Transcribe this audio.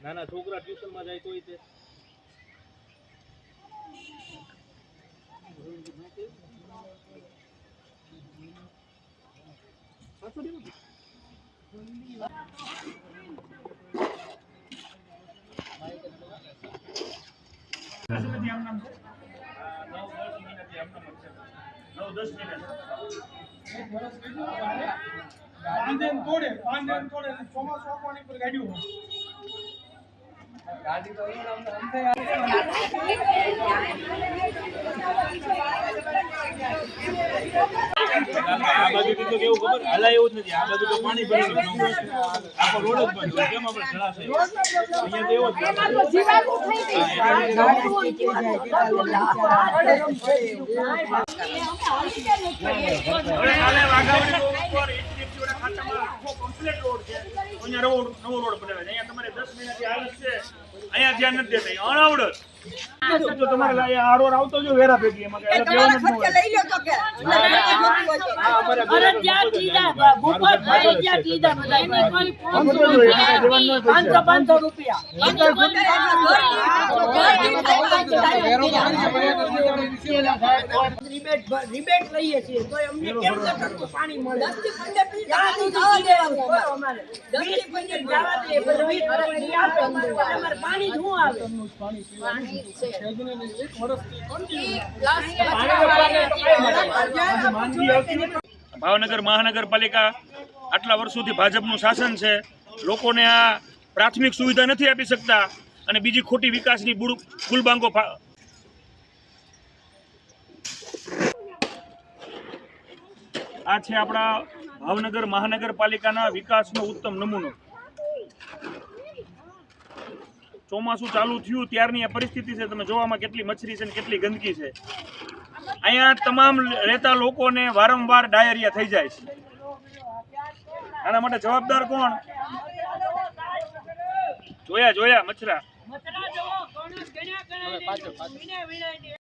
નાના છોકરા ટ્યુશન માં જાય તે ચોમાસું આપવાની પર ગાડ્યું હોય. આ રોડ જ બંધ કેમ અહીંયા તમારે 10 મહિનાથી હાલત છે. અહીંયા ધ્યાન નથી દેતા. અહીંયા રિબેટ રિબેટ લઈએ છીએ તો અમને કેમ ગટરનું પાણી મળે? મિનિટ જવા પાણી શું આવે. ભાવનગર મહાનગરપાલિકા આટલા વર્ષોથી ભાજપનું શાસન છે. લોકોને આ પ્રાથમિક સુવિધા નથી આપી શકતા અને બીજી ખોટી વિકાસની ગુલબાંગો આ છે આપણા ભાવનગર મહાનગરપાલિકાના વિકાસનો ઉત્તમ નમૂનો. ચોમાસું ચાલુ થયું ત્યારની આ પરિસ્થિતિ છે તમે જોવામાં કેટલી મચ્છરી છે ને કેટલી ગંદકી છે. અહીંયા તમામ રહેતા લોકોને વારંવાર ડાયરિયા થઈ જાય છે. આના માટે જવાબદાર કોણ? જોયા જોયા મચ્છરા.